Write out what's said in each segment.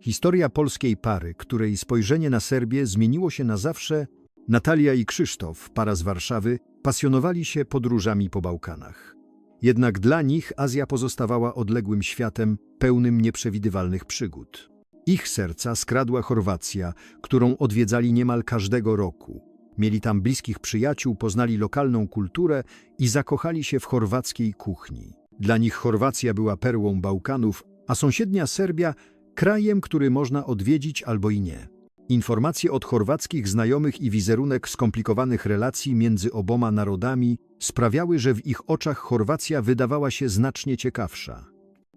Historia polskiej pary, której spojrzenie na Serbię zmieniło się na zawsze, Natalia i Krzysztof, para z Warszawy, pasjonowali się podróżami po Bałkanach. Jednak dla nich Azja pozostawała odległym światem, pełnym nieprzewidywalnych przygód. Ich serca skradła Chorwacja, którą odwiedzali niemal każdego roku. Mieli tam bliskich przyjaciół, poznali lokalną kulturę i zakochali się w chorwackiej kuchni. Dla nich Chorwacja była perłą Bałkanów, a sąsiednia Serbia krajem, który można odwiedzić albo i nie. Informacje od chorwackich znajomych i wizerunek skomplikowanych relacji między oboma narodami sprawiały, że w ich oczach Chorwacja wydawała się znacznie ciekawsza.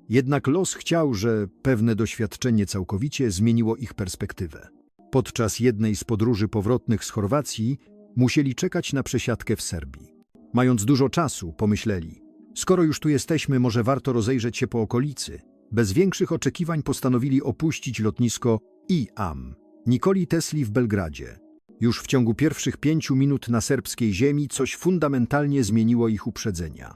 Jednak los chciał, że pewne doświadczenie całkowicie zmieniło ich perspektywę. Podczas jednej z podróży powrotnych z Chorwacji musieli czekać na przesiadkę w Serbii. Mając dużo czasu, pomyśleli, skoro już tu jesteśmy, może warto rozejrzeć się po okolicy. Bez większych oczekiwań postanowili opuścić lotnisko IAM, Nikoli Tesli w Belgradzie. Już w ciągu pierwszych pięciu minut na serbskiej ziemi coś fundamentalnie zmieniło ich uprzedzenia.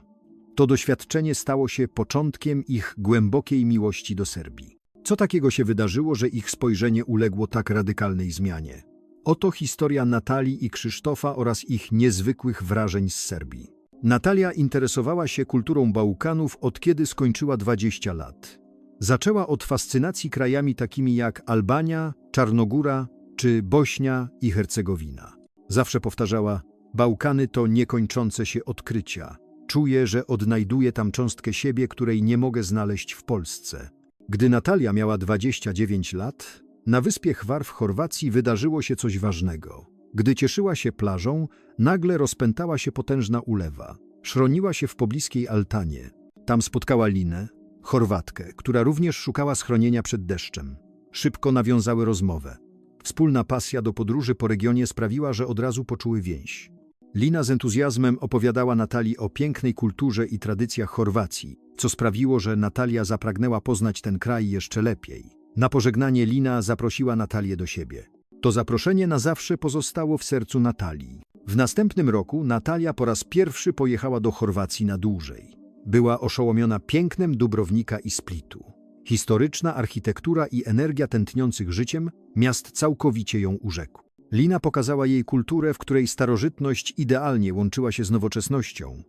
To doświadczenie stało się początkiem ich głębokiej miłości do Serbii. Co takiego się wydarzyło, że ich spojrzenie uległo tak radykalnej zmianie? Oto historia Natalii i Krzysztofa oraz ich niezwykłych wrażeń z Serbii. Natalia interesowała się kulturą Bałkanów od kiedy skończyła 20 lat. Zaczęła od fascynacji krajami takimi jak Albania, Czarnogóra czy Bośnia i Hercegowina. Zawsze powtarzała: Bałkany to niekończące się odkrycia. Czuję, że odnajduję tam cząstkę siebie, której nie mogę znaleźć w Polsce. Gdy Natalia miała 29 lat, na wyspie Chwar w Chorwacji wydarzyło się coś ważnego. Gdy cieszyła się plażą, nagle rozpętała się potężna ulewa. Szroniła się w pobliskiej altanie. Tam spotkała Linę, Chorwatkę, która również szukała schronienia przed deszczem. Szybko nawiązały rozmowę. Wspólna pasja do podróży po regionie sprawiła, że od razu poczuły więź. Lina z entuzjazmem opowiadała Natalii o pięknej kulturze i tradycjach Chorwacji, co sprawiło, że Natalia zapragnęła poznać ten kraj jeszcze lepiej. Na pożegnanie Lina zaprosiła Natalię do siebie. To zaproszenie na zawsze pozostało w sercu Natalii. W następnym roku Natalia po raz pierwszy pojechała do Chorwacji na dłużej. Była oszołomiona pięknem Dubrownika i Splitu. Historyczna architektura i energia tętniących życiem miast całkowicie ją urzekł. Lina pokazała jej kulturę, w której starożytność idealnie łączyła się z nowoczesnością.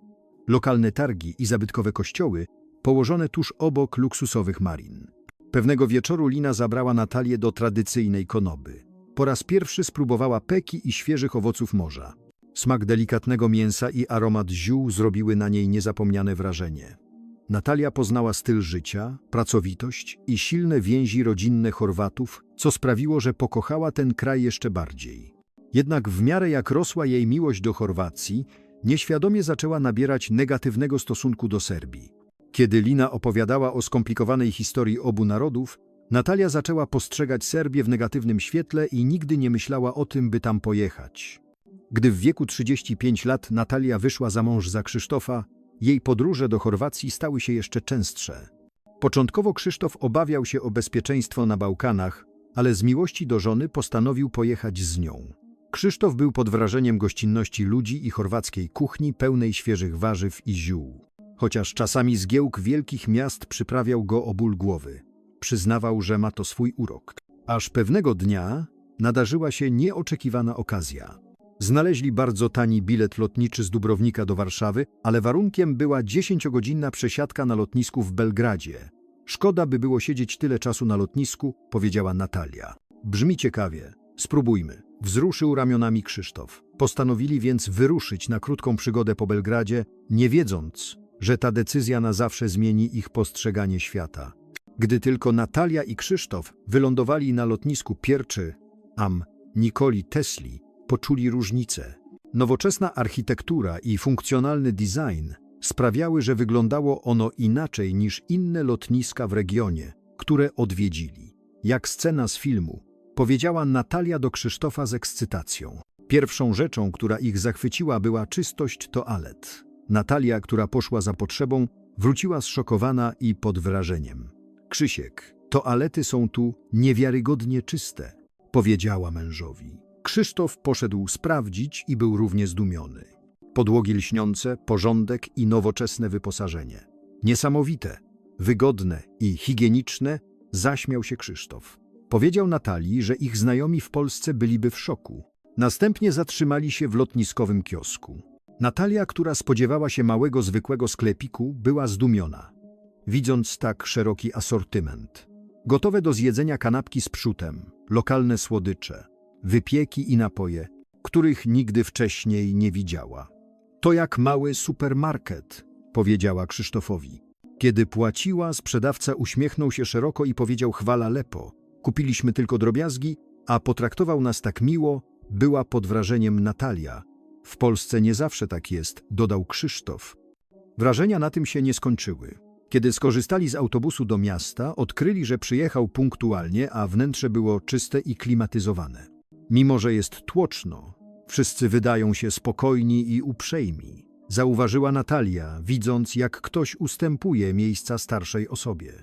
Lokalne targi i zabytkowe kościoły położone tuż obok luksusowych marin. Pewnego wieczoru Lina zabrała Natalię do tradycyjnej konoby. Po raz pierwszy spróbowała peki i świeżych owoców morza. Smak delikatnego mięsa i aromat ziół zrobiły na niej niezapomniane wrażenie. Natalia poznała styl życia, pracowitość i silne więzi rodzinne Chorwatów, co sprawiło, że pokochała ten kraj jeszcze bardziej. Jednak w miarę jak rosła jej miłość do Chorwacji, nieświadomie zaczęła nabierać negatywnego stosunku do Serbii. Kiedy Lina opowiadała o skomplikowanej historii obu narodów, Natalia zaczęła postrzegać Serbię w negatywnym świetle i nigdy nie myślała o tym, by tam pojechać. Gdy w wieku 35 lat Natalia wyszła za mąż za Krzysztofa, jej podróże do Chorwacji stały się jeszcze częstsze. Początkowo Krzysztof obawiał się o bezpieczeństwo na Bałkanach, ale z miłości do żony postanowił pojechać z nią. Krzysztof był pod wrażeniem gościnności ludzi i chorwackiej kuchni pełnej świeżych warzyw i ziół. Chociaż czasami zgiełk wielkich miast przyprawiał go o ból głowy. Przyznawał, że ma to swój urok. Aż pewnego dnia nadarzyła się nieoczekiwana okazja. Znaleźli bardzo tani bilet lotniczy z Dubrownika do Warszawy, ale warunkiem była 10-godzinna przesiadka na lotnisku w Belgradzie. Szkoda by było siedzieć tyle czasu na lotnisku, powiedziała Natalia. Brzmi ciekawie. Spróbujmy. Wzruszył ramionami Krzysztof. Postanowili więc wyruszyć na krótką przygodę po Belgradzie, nie wiedząc, że ta decyzja na zawsze zmieni ich postrzeganie świata. Gdy tylko Natalia i Krzysztof wylądowali na lotnisku Pierczy, Am, Nikoli Tesli, poczuli różnicę. Nowoczesna architektura i funkcjonalny design sprawiały, że wyglądało ono inaczej niż inne lotniska w regionie, które odwiedzili. Jak scena z filmu, powiedziała Natalia do Krzysztofa z ekscytacją. Pierwszą rzeczą, która ich zachwyciła, była czystość toalet. Natalia, która poszła za potrzebą, wróciła zszokowana i pod wrażeniem. Krzysiek, toalety są tu niewiarygodnie czyste, powiedziała mężowi. Krzysztof poszedł sprawdzić i był równie zdumiony. Podłogi lśniące, porządek i nowoczesne wyposażenie. Niesamowite, wygodne i higieniczne, zaśmiał się Krzysztof. Powiedział Natalii, że ich znajomi w Polsce byliby w szoku. Następnie zatrzymali się w lotniskowym kiosku. Natalia, która spodziewała się małego, zwykłego sklepiku, była zdumiona, widząc tak szeroki asortyment. Gotowe do zjedzenia kanapki z przutem, lokalne słodycze, wypieki i napoje, których nigdy wcześniej nie widziała. To jak mały supermarket, powiedziała Krzysztofowi. Kiedy płaciła, sprzedawca uśmiechnął się szeroko i powiedział chwala lepo. Kupiliśmy tylko drobiazgi, a potraktował nas tak miło, była pod wrażeniem Natalia. W Polsce nie zawsze tak jest, dodał Krzysztof. Wrażenia na tym się nie skończyły. Kiedy skorzystali z autobusu do miasta, odkryli, że przyjechał punktualnie, a wnętrze było czyste i klimatyzowane. Mimo, że jest tłoczno, wszyscy wydają się spokojni i uprzejmi. Zauważyła Natalia, widząc, jak ktoś ustępuje miejsca starszej osobie.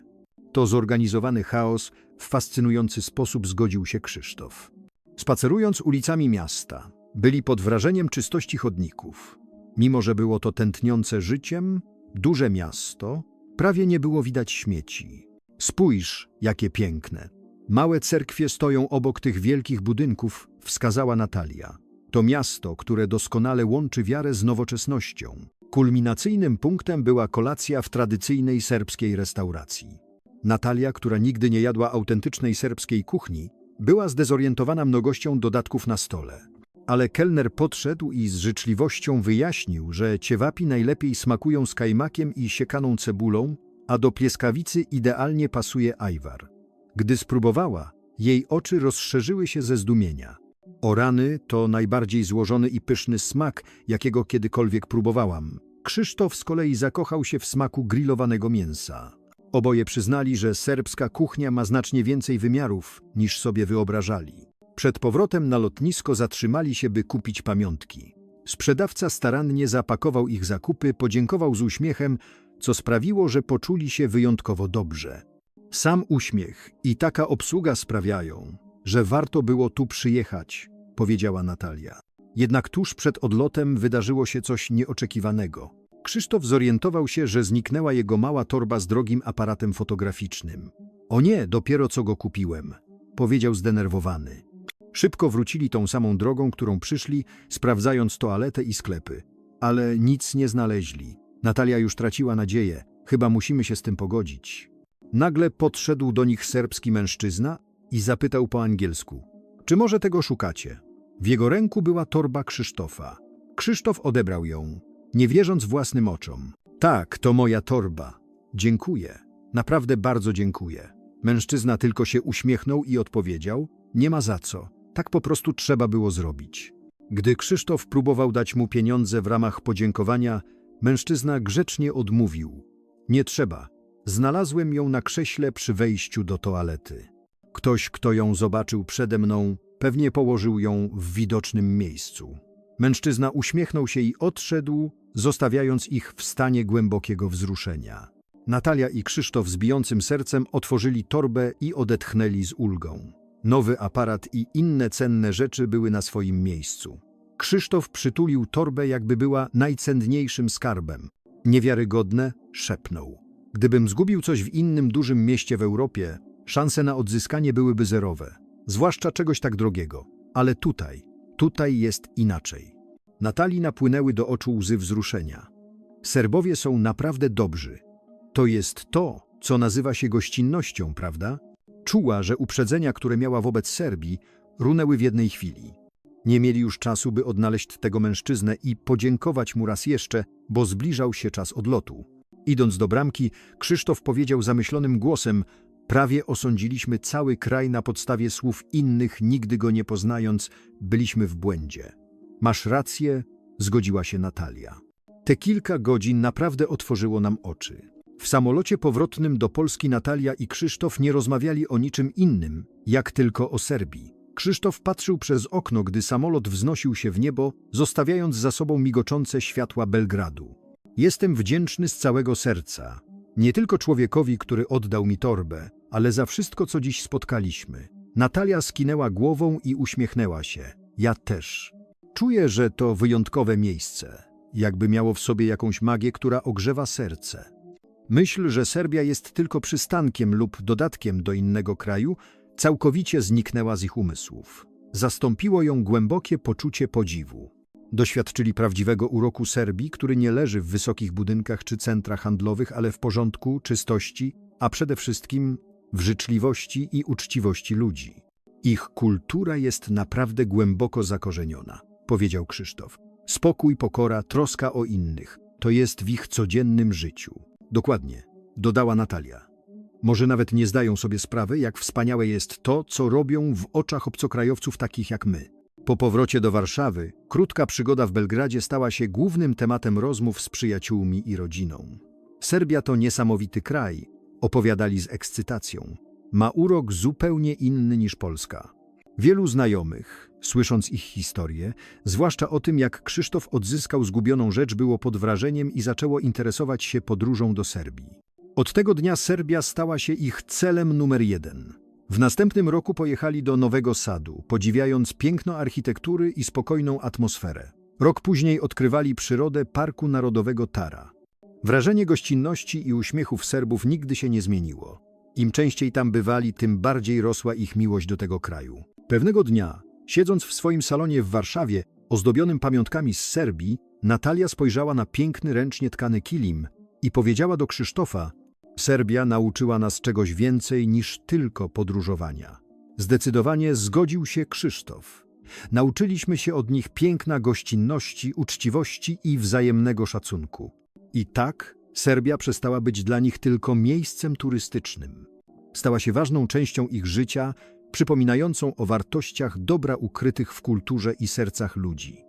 To zorganizowany chaos w fascynujący sposób zgodził się Krzysztof. Spacerując ulicami miasta, byli pod wrażeniem czystości chodników. Mimo, że było to tętniące życiem, duże miasto, prawie nie było widać śmieci. Spójrz, jakie piękne. Małe cerkwie stoją obok tych wielkich budynków, wskazała Natalia. To miasto, które doskonale łączy wiarę z nowoczesnością. Kulminacyjnym punktem była kolacja w tradycyjnej serbskiej restauracji. Natalia, która nigdy nie jadła autentycznej serbskiej kuchni, była zdezorientowana mnogością dodatków na stole. Ale kelner podszedł i z życzliwością wyjaśnił, że ciewapi najlepiej smakują z kajmakiem i siekaną cebulą, a do pieskawicy idealnie pasuje ajwar. Gdy spróbowała, jej oczy rozszerzyły się ze zdumienia. Orany to najbardziej złożony i pyszny smak, jakiego kiedykolwiek próbowałam. Krzysztof z kolei zakochał się w smaku grillowanego mięsa. Oboje przyznali, że serbska kuchnia ma znacznie więcej wymiarów, niż sobie wyobrażali. Przed powrotem na lotnisko zatrzymali się, by kupić pamiątki. Sprzedawca starannie zapakował ich zakupy, podziękował z uśmiechem, co sprawiło, że poczuli się wyjątkowo dobrze. Sam uśmiech i taka obsługa sprawiają, że warto było tu przyjechać, powiedziała Natalia. Jednak tuż przed odlotem wydarzyło się coś nieoczekiwanego. Krzysztof zorientował się, że zniknęła jego mała torba z drogim aparatem fotograficznym. O nie, dopiero co go kupiłem, powiedział zdenerwowany. Szybko wrócili tą samą drogą, którą przyszli, sprawdzając toaletę i sklepy. Ale nic nie znaleźli. Natalia już traciła nadzieję. Chyba musimy się z tym pogodzić. Nagle podszedł do nich serbski mężczyzna i zapytał po angielsku. Czy może tego szukacie? W jego ręku była torba Krzysztofa. Krzysztof odebrał ją, nie wierząc własnym oczom. Tak, to moja torba. Dziękuję. Naprawdę bardzo dziękuję. Mężczyzna tylko się uśmiechnął i odpowiedział: Nie ma za co. Tak po prostu trzeba było zrobić. Gdy Krzysztof próbował dać mu pieniądze w ramach podziękowania, mężczyzna grzecznie odmówił: Nie trzeba. Znalazłem ją na krześle przy wejściu do toalety. Ktoś, kto ją zobaczył przede mną, pewnie położył ją w widocznym miejscu. Mężczyzna uśmiechnął się i odszedł, zostawiając ich w stanie głębokiego wzruszenia. Natalia i Krzysztof z bijącym sercem otworzyli torbę i odetchnęli z ulgą. Nowy aparat i inne cenne rzeczy były na swoim miejscu. Krzysztof przytulił torbę, jakby była najcenniejszym skarbem. Niewiarygodne, szepnął. Gdybym zgubił coś w innym dużym mieście w Europie, szanse na odzyskanie byłyby zerowe. Zwłaszcza czegoś tak drogiego. Ale tutaj, tutaj jest inaczej. Natalii napłynęły do oczu łzy wzruszenia. Serbowie są naprawdę dobrzy. To jest to, co nazywa się gościnnością, prawda? Czuła, że uprzedzenia, które miała wobec Serbii, runęły w jednej chwili. Nie mieli już czasu, by odnaleźć tego mężczyznę i podziękować mu raz jeszcze, bo zbliżał się czas odlotu. Idąc do bramki, Krzysztof powiedział zamyślonym głosem: Prawie osądziliśmy cały kraj na podstawie słów innych, nigdy go nie poznając, byliśmy w błędzie. Masz rację, zgodziła się Natalia. Te kilka godzin naprawdę otworzyło nam oczy. W samolocie powrotnym do Polski Natalia i Krzysztof nie rozmawiali o niczym innym, jak tylko o Serbii. Krzysztof patrzył przez okno, gdy samolot wznosił się w niebo, zostawiając za sobą migoczące światła Belgradu. Jestem wdzięczny z całego serca. Nie tylko człowiekowi, który oddał mi torbę, ale za wszystko, co dziś spotkaliśmy. Natalia skinęła głową i uśmiechnęła się. Ja też. Czuję, że to wyjątkowe miejsce, jakby miało w sobie jakąś magię, która ogrzewa serce. Myśl, że Serbia jest tylko przystankiem lub dodatkiem do innego kraju, całkowicie zniknęła z ich umysłów. Zastąpiło ją głębokie poczucie podziwu. Doświadczyli prawdziwego uroku Serbii, który nie leży w wysokich budynkach czy centrach handlowych, ale w porządku, czystości, a przede wszystkim w życzliwości i uczciwości ludzi. Ich kultura jest naprawdę głęboko zakorzeniona, powiedział Krzysztof. Spokój, pokora, troska o innych to jest w ich codziennym życiu. Dokładnie, dodała Natalia. Może nawet nie zdają sobie sprawy, jak wspaniałe jest to, co robią w oczach obcokrajowców takich jak my. Po powrocie do Warszawy, krótka przygoda w Belgradzie stała się głównym tematem rozmów z przyjaciółmi i rodziną. Serbia to niesamowity kraj, opowiadali z ekscytacją. Ma urok zupełnie inny niż Polska. Wielu znajomych, słysząc ich historię, zwłaszcza o tym, jak Krzysztof odzyskał zgubioną rzecz, było pod wrażeniem i zaczęło interesować się podróżą do Serbii. Od tego dnia Serbia stała się ich celem numer jeden. W następnym roku pojechali do Nowego Sadu, podziwiając piękno architektury i spokojną atmosferę. Rok później odkrywali przyrodę Parku Narodowego Tara. Wrażenie gościnności i uśmiechów Serbów nigdy się nie zmieniło. Im częściej tam bywali, tym bardziej rosła ich miłość do tego kraju. Pewnego dnia, siedząc w swoim salonie w Warszawie, ozdobionym pamiątkami z Serbii, Natalia spojrzała na piękny, ręcznie tkany kilim i powiedziała do Krzysztofa: Serbia nauczyła nas czegoś więcej niż tylko podróżowania. Zdecydowanie zgodził się Krzysztof. Nauczyliśmy się od nich piękna gościnności, uczciwości i wzajemnego szacunku. I tak Serbia przestała być dla nich tylko miejscem turystycznym. Stała się ważną częścią ich życia, przypominającą o wartościach dobra ukrytych w kulturze i sercach ludzi.